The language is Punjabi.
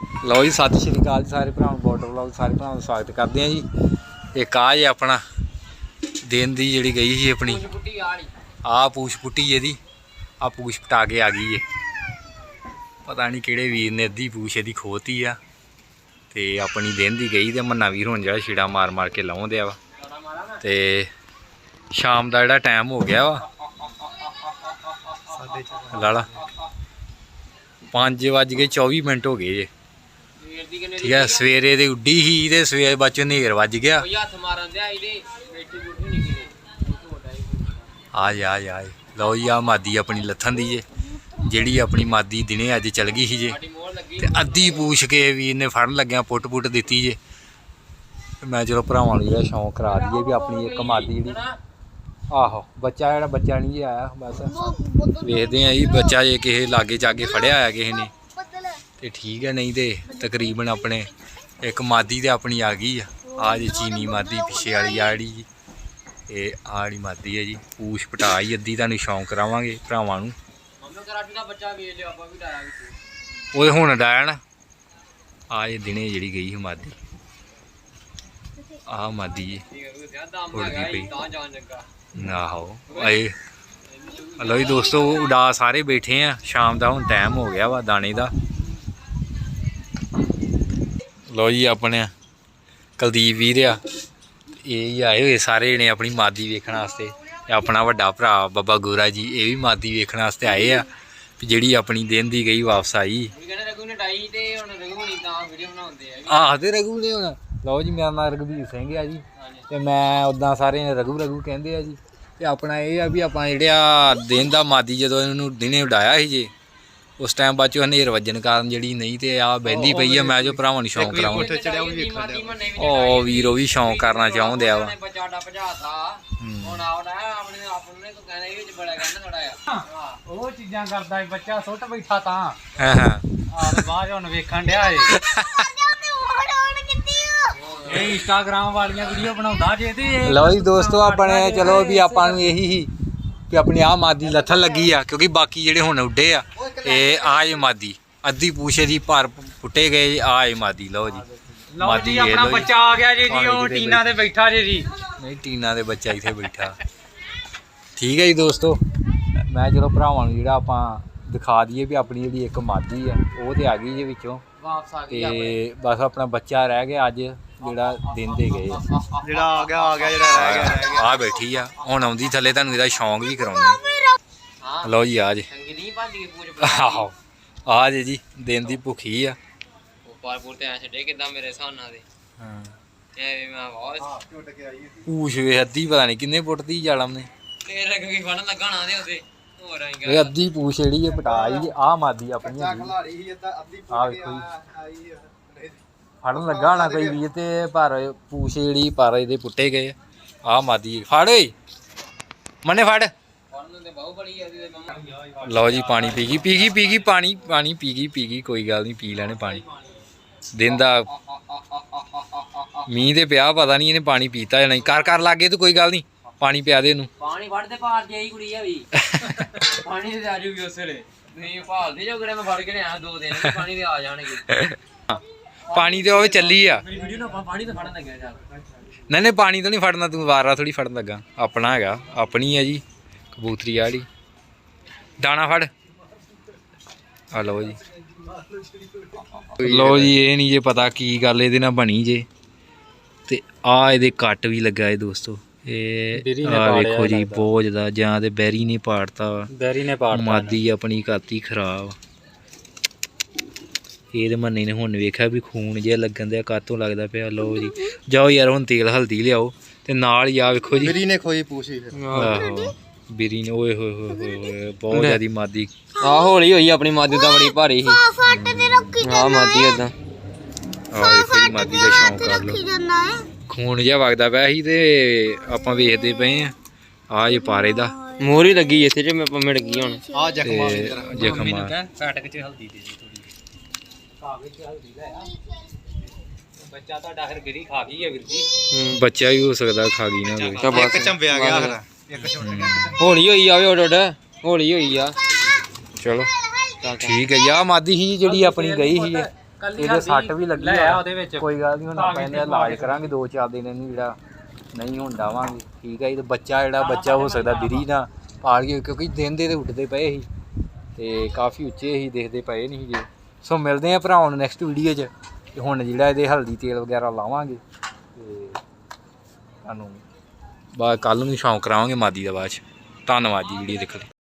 ਲਓ ਜੀ ਸਤਿ ਸ਼੍ਰੀ ਅਕਾਲ ਜੀ ਸਾਰੇ ਭਰਾਵਾਂ ਨੂੰ ਬਾਰਡਰ ਵਲੌਗ ਸਾਰੇ ਭਰਾਵਾਂ ਦਾ ਸਵਾਗਤ ਕਰਦੇ ਹਾਂ ਜੀ। ਇੱਕ ਆ ਜੀ ਆਪਣਾ ਦਿਨ ਦੀ ਜਿਹੜੀ ਗਈ ਸੀ ਆਪਣੀ। ਆ ਪੂਛ ਪੁੱਟੀ ਇਹਦੀ ਆ ਪੂਛ ਪਟਾ ਕੇ ਆ ਗਈ ਏ ਪਤਾ ਨਹੀਂ ਕਿਹੜੇ ਵੀਰ ਨੇ ਅੱਧੀ ਪੂਛ ਇਹਦੀ ਖੋਤੀ ਆ। ਤੇ ਆਪਣੀ ਦਿਨ ਦੀ ਗਈ ਤੇ ਮੰਨਾ ਵੀਰ ਹੁਣ ਜਿਹੜਾ ਛਿੜਾ ਮਾਰ ਮਾਰ ਕੇ ਲਾਉਂਦੇ ਆ ਵਾ। ਤੇ ਸ਼ਾਮ ਦਾ ਜਿਹੜਾ ਟਾਈਮ ਹੋ ਗਿਆ ਵਾ। ਲਾਲਾ 5 ਵੱਜ ਕੇ 24 ਮਿੰਟ ਹੋ ਗਏ ਜੇ। ਠੀਕ ਹੈ ਸਵੇਰੇ ਦੇ ਉੱਡੀ ਹੀ ਤੇ ਸਵੇਰ ਬਾਅਦ ਹਨੇਰ ਵੱਜ ਗਿਆ। ਕੋਈ ਹੱਥ ਮਾਰਨ ਦਿਆ ਇਹਦੇ ਬੇਟੀ ਬੁੱਢੀ ਨਹੀਂ ਕਿਤੇ ਛੋਟਾ ਹੀ ਆ ਜਾ ਆ ਜਾ ਲਓ ਜੀ ਆ ਮਾਦੀ ਆਪਣੀ ਲੱਥਣ ਦੀ ਜੇ ਜਿਹੜੀ ਆਪਣੀ ਮਾਦੀ ਦਿਨੇ ਅੱਜ ਚਲ ਗਈ ਸੀ ਜੇ। ਤੇ ਅੱਧੀ ਪੂਛ ਕੇ ਵੀਰ ਨੇ ਫੜਨ ਲੱਗਿਆ ਪੁੱਟ ਪੁੱਟ ਦਿੱਤੀ ਜੇ। ਮੈਂ ਚਲੋ ਭਰਾਵਾਂ ਨੂੰ ਜਿਹੜਾ ਸ਼ੌਂਕ ਕਰਾ ਦਈਏ ਵੀ ਆਪਣੀ ਇੱਕ ਮਾਦੀ ਜਿਹੜੀ ਆਹੋ ਬੱਚਾ ਜਿਹੜਾ ਬੱਚਾ ਨਹੀਂ ਜੇ ਆਇਆ ਬਸ। ਵੇਖਦੇ ਆ ਜੀ ਬੱਚਾ ਜੇ ਕਿਸੇ ਲਾਗੇ ਚਾਗੇ ਫੜਿਆ ਆਇਆ ਕਿਸੇ ਨੇ। ਤੇ ਠੀਕ ਹੈ ਨਹੀਂ ਤੇ ਤਕਰੀਬਨ ਆਪਣੇ ਇੱਕ ਮਾਦੀ ਤੇ ਆਪਣੀ ਆ ਗਈ ਆ। ਆ ਜੀ ਚੀਨੀ ਮਾਦੀ ਪਿੱਛੇ ਵਾਲੀ ਆ ਜਿਹੜੀ ਜੀ। ਇਹ ਵਾਲੀ ਮਾਦੀ ਹੈ ਜੀ। ਪੂਛ ਪਟਾਈ ਅੱਧੀ ਤੁਹਾਨੂੰ ਸ਼ੌਂਕ ਕਰਾਵਾਂਗੇ ਭਰਾਵਾਂ ਨੂੰ। ਮੰਮੀ ਕਰਾਟੂ ਦਾ ਬੱਚਾ ਵੇਚ ਲਿਆ ਆਪਾਂ ਵੀ ਡਾਇਆ ਵਿੱਚ। ਉਹਦੇ ਹੁਣ ਡਾਇਆ ਨਾ। ਆ ਇਹ ਦਿਨੇ ਜਿਹੜੀ ਗਈ ਸੀ ਮਾਦੀ। ਆਹ ਮਾਦੀ ਹੈ ਉੜਦੀ ਪਈ। ਹੀ ਆਹੋ ਆਏ। ਹਲੋ ਜੀ ਦੋਸਤੋ ਉਡਾ ਸਾਰੇ ਬੈਠੇ ਆ। ਸ਼ਾਮ ਦਾ ਹੁਣ ਟਾਈਮ ਹੋ ਗਿਆ ਵਾ ਦਾਣੇ ਦਾ। ਲੋ ਜੀ ਆਪਣੇ ਕੁਲਦੀਪ ਵੀਰ ਆ। ਇਹ ਹੀ ਆਏ ਹੋਏ ਸਾਰੇ ਜਣੇ ਆਪਣੀ ਮਾਦੀ ਵੇਖਣ ਵਾਸਤੇ। ਤੇ ਆਪਣਾ ਵੱਡਾ ਭਰਾ ਬਾਬਾ ਗੋਰਾ ਜੀ, ਇਹ ਵੀ ਮਾਦੀ ਵੇਖਣ ਵਾਸਤੇ ਆਏ ਆ। ਵੀ ਜਿਹੜੀ ਆਪਣੀ ਦਿਨ ਦੀ ਗਈ ਵਾਪਸ ਆਈ। ਵੀ ਰਘੂ ਆਹ ਤੇ ਰਘੂ ਨੇ ਹੁਣ। ਲਓ ਜੀ, ਮੇਰਾ ਨਾਮ ਰਘਬੀਰ ਸਿੰਘ ਆ ਜੀ। ਹਾਂਜੀ ਤੇ ਮੈਂ ਉਦਾਂ ਸਾਰੇ ਨੇ ਰਘੂ ਰਘੂ ਕਹਿੰਦੇ ਆ ਜੀ। ਤੇ ਆਪਣਾ ਇਹ ਆ ਵੀ ਆਪਾਂ ਜਿਹੜਾ ਦਿਨ ਦਾ ਮਾਦੀ ਜਦੋਂ ਇਹਨੂੰ ਦਿਨੇ ਉਡਾਇਆ ਸੀ ਜੀ ਉਸ ਟਾਈਮ ਬਾਅਦ ਚੋਂ ਹਨੇਰ ਵੱਜਣ ਕਾਰਨ ਜਿਹੜੀ ਨਹੀਂ ਤੇ ਆ ਬਹਿੰਦੀ ਪਈ ਆ ਮੈਂ ਜੋ ਭਰਾਵਾਂ ਨੂੰ ਸ਼ੌਂਕ ਕਰਾਵਾਂ ਚੜਿਆ ਉਹ ਵੇਖਣ ਡਿਆ। ਉਹ ਵੀਰ ਉਹ ਵੀ ਸ਼ੌਂਕ ਕਰਨਾ ਚਾਹੁੰਦੇ ਆ ਵਾ। ਬੱਚਾ ਡਾ ਭਜਾਤਾ। ਹੁਣ ਆਉਣਾ ਆਪਣੇ ਆਪ ਨੂੰ ਨੇ ਤੂੰ ਕਹਿੰਦਾ ਇਹ ਵਿੱਚ ਬੜਾ ਕਹਿੰਦਾ ਥੋੜਾ ਆ ਉਹ ਚੀਜ਼ਾਂ ਕਰਦਾ ਏ ਬੱਚਾ ਸੁੱਟ ਬੈਠਾ ਤਾਂ। ਹਾਂ ਹਾਂ। ਆ ਤੇ ਬਾਅਦ 'ਚ ਹੁਣ ਵੇਖਣ ਡਿਆ ਏ। ਇਹ ਇੰਸਟਾਗ੍ਰਾਮ ਵਾਲੀਆਂ ਵੀਡੀਓ ਬਣਾਉਂਦਾ ਜੇ ਤੇ। ਇਹ ਲਓ ਜੀ ਦੋਸਤੋ ਆਪਣੇ ਚਲੋ ਵੀ ਆਪਾਂ ਨੂੰ ਇਹੀ ਹੀ ਕਿ ਆਪਣੀ ਆ ਮਾਦੀ ਲੱਥਣ ਲੱਗੀ ਆ ਕਿਉਂਕਿ ਬਾਕੀ ਜਿਹੜੇ ਹੁਣ ਉੱਡੇ ਆ ਇਹ ਆ। ਇਹ ਮਾਦੀ ਅੱਧੀ ਪੂਛੇ ਦੀ ਭਰ ਪੁੱਟੇ ਗਏ ਆ ਇਹ ਮਾਦੀ ਲਓ ਜੀ। ਲਓ ਜੀ ਆਪਣਾ। ਬੱਚਾ ਆ ਗਿਆ ਜੀ ਜੀ ਉਹ ਟੀਨਾ ਤੇ ਬੈਠਾ ਜੇ ਜੀ। ਨਹੀਂ ਟੀਨਾ ਦੇ ਬੱਚਾ ਇੱਥੇ ਬੈਠਾ। ਠੀਕ ਹੈ ਜੀ ਦੋਸਤੋ ਮੈਂ ਚਲੋ ਭਰਾਵਾਂ ਨੂੰ ਜਿਹੜਾ ਆਪਾਂ ਦਿਖਾ ਦਈਏ ਵੀ ਆਪਣੀ ਜਿਹੜੀ ਇੱਕ ਮਾਦੀ ਆ ਉਹ ਤੇ ਆ ਗਈ ਜੇ ਵਿੱਚੋਂ। ਵਾਪਸ ਆ ਗਈ ਤੇ ਬਸ ਆਪਣਾ ਬੱਚਾ ਰਹਿ ਗਿਆ ਅੱਜ ਜਿਹੜਾ ਦਿਨ ਦੇ ਗਏ। ਜਿਹੜਾ ਆ ਗਿਆ ਆ ਗਿਆ ਜਿਹੜਾ ਰਹਿ ਗਿਆ ਰਹਿ ਗਿਆ। ਆ ਬੈਠੀ ਆ ਹੁਣ ਆਉਂਦੀ ਥੱਲੇ ਤੁਹਾਨੂੰ ਇਹਦਾ ਸ਼ੌਂਕ ਵੀ ਕਰਾਉਂਦੇ। ਹਾਂ ਲਓ ਜੀ ਆ ਜੇ। ਚੰਗੀ ਨਹੀਂ ਭੱਜ ਗਈ ਪੂਜ ਆਹੋ। ਆ ਜੇ ਜੀ ਦਿਨ ਦੀ ਭੁੱਖੀ ਆ। ਉਹ ਪਾਰਪੂਰ ਤੇ ਐ ਛੱਡੇ ਕਿਦਾਂ ਮੇਰੇ ਨਾਲ ਦੇ। ਹਾਂ। ਤੇ ਮੈਂ ਬਹੁਤ ਝੁੱਟ ਕੇ ਆਈ ਸੀ। ਪੂਛ ਵੇ ਅੱਧੀ ਪਤਾ ਨਹੀਂ ਕਿੰਨੇ ਪੁੱਟਦੀ ਜਾਲਮ ਨੇ। ਤੇ ਰਗ ਕੀ ਫੜਨ ਲੱਗਾ ਨਾ ਦੇ ਉਹਦੇ ਹੋਰ ਆਈ ਇਹ ਅੱਧੀ ਪੂਛ ਜਿਹੜੀ ਇਹ ਪਟਾਈ ਆ ਮਾਦੀ ਆਪਣੀ ਹੈਗੀ। ਖਲਾੜੀ ਸੀ ਅੱਧਾ ਅੱਧੀ ਪੁੱਟ ਕੇ ਜੀ। ਆ- ਆਈ ਆ। ਫੜਨ ਲੱਗਾ ਹੋਣਾ ਕੋਈ ਵੀਰ ਤੇ ਪਰ ਪੂਛ ਜਿਹੜੀ ਪਰ ਇਹਦੇ ਪੁੱਟੇ ਗਏ ਆ। ਮਾਦੀ ਫੜ ਓਏ। ਮੰਨੇ ਫੜ। ਤੇ ਤੇ ਲਓ ਜੀ ਪਾਣੀ ਪੀ ਗਈ ਪੀ ਗਈ ਪੀ ਗਈ ਪਾਣੀ ਪਾਣੀ ਪੀ ਗਈ ਪੀ ਗਈ ਕੋਈ ਗੱਲ ਨਹੀਂ ਪੀ ਲੈਣੇ ਪਾਣੀ। ਦਿਨ ਦਾ ਮੀਂਹ ਤੇ ਪਿਆ ਪਤਾ ਨਹੀਂ ਇਹਨੇ ਪਾਣੀ ਪੀਤਾ ਜਾਂ ਨਹੀਂ। ਕਰ ਕਰ ਲੱਗੇ ਤੂੰ ਕੋਈ ਗੱਲ ਨਹੀਂ ਪਾਣੀ ਪਿਆ ਦੇ ਇਹਨੂੰ। ਪਾਣੀ ਭਾਲ ਦੀ ਆਈ ਕੁੜੀ ਆ ਵੀ। ਪਾਣੀ ਤੇ ਆ ਜੂਗੀ ਉਸ ਵੇਲੇ। ਨਹੀਂ ਭਾਲਦੇ ਜੋ ਕਿਹੜੇ ਮੈਂ ਫੜ ਕੇ ਲਿਆ ਦੋ ਦਿਨ ਤੇ ਪਾਣੀ ਦੇ ਆ ਜਾਣਗੇ। ਪਾਣੀ ਤੇ ਉਹ ਚੱਲੀ ਆ। ਮੇਰੀ ਵੀਡੀਓ ਨੂੰ ਪਾਣੀ ਤੇ ਫੜਨ ਲੱਗਿਆ ਚੱਲ ਨਹੀਂ ਨਹੀਂ ਪਾਣੀ ਤੋਂ ਨਹੀਂ ਫੜਨਾ ਤੂੰ ਵਾਰਾ ਥੋੜੀ ਫੜਨ ਲੱਗਾ। ਆਪਣਾ ਹੈਗਾ ਆਪਣੀ ਹੈ ਜੀ। ਕਬੂਤਰੀ ਆ ਜਿਹੜੀ। ਦਾਣਾ ਫੜ। ਆ ਲਓ ਜੀ। ਲਓ ਜੀ ਇਹ ਨਹੀਂ ਜੇ ਪਤਾ ਕੀ ਗੱਲ ਇਹਦੇ ਨਾਲ ਬਣੀ ਜੇ। ਤੇ ਆ ਇਹਦੇ ਕੱਟ ਵੀ ਲੱਗਾ ਏ ਦੋਸਤੋ। ਬੇਰੀ ਇਹ ਆ ਵੇਖੋ ਜੀ ਲੱਗਦਾ। ਬੋਝ ਦਾ ਜਾਂ ਤੇ ਬੈਰੀ ਨੇ ਪਾੜਤਾ। ਬੈਰੀ ਨੇ ਪਾੜਤਾ। ਮਾਦੀ ਆਪਣੀ ਕਾਤੀ ਖਰਾਬ। ਇਹਦੇ ਮੰਨੇ ਨੇ ਹੁਣ ਵੇਖਿਆ ਵੀ ਖੂਨ ਜਿਹਾ ਲੱਗਣ ਦਿਆ ਕਾਤੋਂ ਲੱਗਦਾ ਪਿਆ। ਲਓ ਜੀ ਜਾਓ ਯਾਰ ਹੁਣ ਤੇਲ ਹਲਦੀ ਲਿਆਓ। ਤੇ ਨਾਲ ਹੀ ਆ ਵੇਖੋ ਜੀ। ਮੇਰੀ ਨੇ ਖੋਈ ਪੂਛੀ ਫਿਰ। ਆਹੋ। ਬੀਰੀ ਨੇ ਓਏ ਹੋਏ ਹੋਏ ਹੋਏ ਹੋਏ ਬਹੁਤ ਜ਼ਿਆਦੀ ਮਾਦੀ। ਆ ਹੌਲੀ ਹੋਈ ਆਪਣੀ ਮਾਦੀ ਤਾਂ ਬੜੀ ਭਾਰੀ ਸੀ। ਹਾਂ। ਮਾਦੀ ਉਦਾਂ ਆ ਵੇਖੋ ਜੀ ਮਾਦੀ ਦਾ ਸ਼ੌਂਕ ਕਰ ਲਓ। ਖੂਨ ਜਿਹਾ ਵਗਦਾ ਪਿਆ ਸੀ ਤੇ ਆਪਾਂ ਵੇਖਦੇ ਪਏ ਆ। ਆ ਜੇ ਪਾਰੇ ਦਾ। ਮੋਰੀ ਲੱਗੀ ਇੱਥੇ ਜੇ ਮੈਂ ਮਿਲ ਗਈ ਹੁਣ। ਆ ਤੇ ਜ਼ਖਮਾਂ ਦੀ ਤਰ੍ਹਾਂ ਜ਼ਖਮਾਂ ਫਾਟਕ 'ਚ ਹਲਦੀ ਦੇ ਜੀ ਥੋੜੀ ਕਾਗਜ਼ 'ਚ ਹਲਦੀ ਲੈ ਆ ਬੱਚਾ ਤੁਹਾਡਾ ਫਿਰ ਗਿਰੀ ਖਾ ਗਈ ਹੈ ਵੀਰ ਜੀ। ਬੱਚਾ ਵੀ ਹੋ ਸਕਦਾ ਖਾ ਗਈ ਨਾ ਹੋਵੇ। ਇੱਕ ਚੰਬਿਆ ਗਿਆ ਹਲਾ ਇੱਕ ਛੋਟਾ ਹੌਲੀ ਹੋਈ ਆਵੇ ਉੱਡ ਉੱਡ, ਹੌਲੀ ਹੋਈ ਆ। ਚਲੋ, ਠੀਕ ਹੈ ਯਾ ਮਾਦੀ ਹੀ ਜਿਹੜੀ ਆਪਣੀ ਗਈ ਸੀ ਕੱਲੀ ਇਹਦੇ ਸੱਟ ਵੀ ਲੱਗੀ ਆ। ਉਹਦੇ ਵਿੱਚ ਕੋਈ ਗੱਲ ਨਹੀਂ ਹੁਣ ਆਪਾਂ ਇਹਦਾ ਇਲਾਜ ਕਰਾਂਗੇ, ਦੋ ਚਾਰ ਦਿਨ ਇਹਨੂੰ ਜਿਹੜਾ ਨਹੀਂ ਹੁਣ ਡਾਵਾਂਗੇ। ਠੀਕ ਹੈ ਜੀ ਬੱਚਾ ਜਿਹੜਾ, ਬੱਚਾ ਹੋ ਸਕਦਾ ਬਿਰੀ ਨਾ ਪਾਲ ਕੇ ਕਿਉਂਕਿ ਦਿਨ ਦੇ ਤੇ ਉੱਠਦੇ ਪਏ ਸੀ। ਤੇ ਕਾਫੀ ਉੱਚੇ ਸੀ, ਦੇਖਦੇ ਪਏ ਨਹੀਂ ਸੀਗੇ। ਸੋ ਮਿਲਦੇ ਆ ਭਰਾਵਾਂ ਨੂੰ ਨੈਕਸਟ ਵੀਡੀਓ 'ਚ ਹੁਣ ਜਿਹੜਾ ਇਹਦੇ ਹਲਦੀ ਤੇਲ ਵਗੈਰਾ ਲਾਵਾਂਗੇ। ਤੇ ਤੁਹਾਨੂੰ ਬਾਅਦ ਕੱਲ ਨੂੰ ਸ਼ੌਂਕ ਕਰਾਵਾਂਗੇ ਮਾਦੀ ਦਾ ਬਾਅਦ 'ਚ। ਧੰਨਵਾਦ ਜੀ ਵੀਡੀਓ ਦੇਖਣ ਲਈ।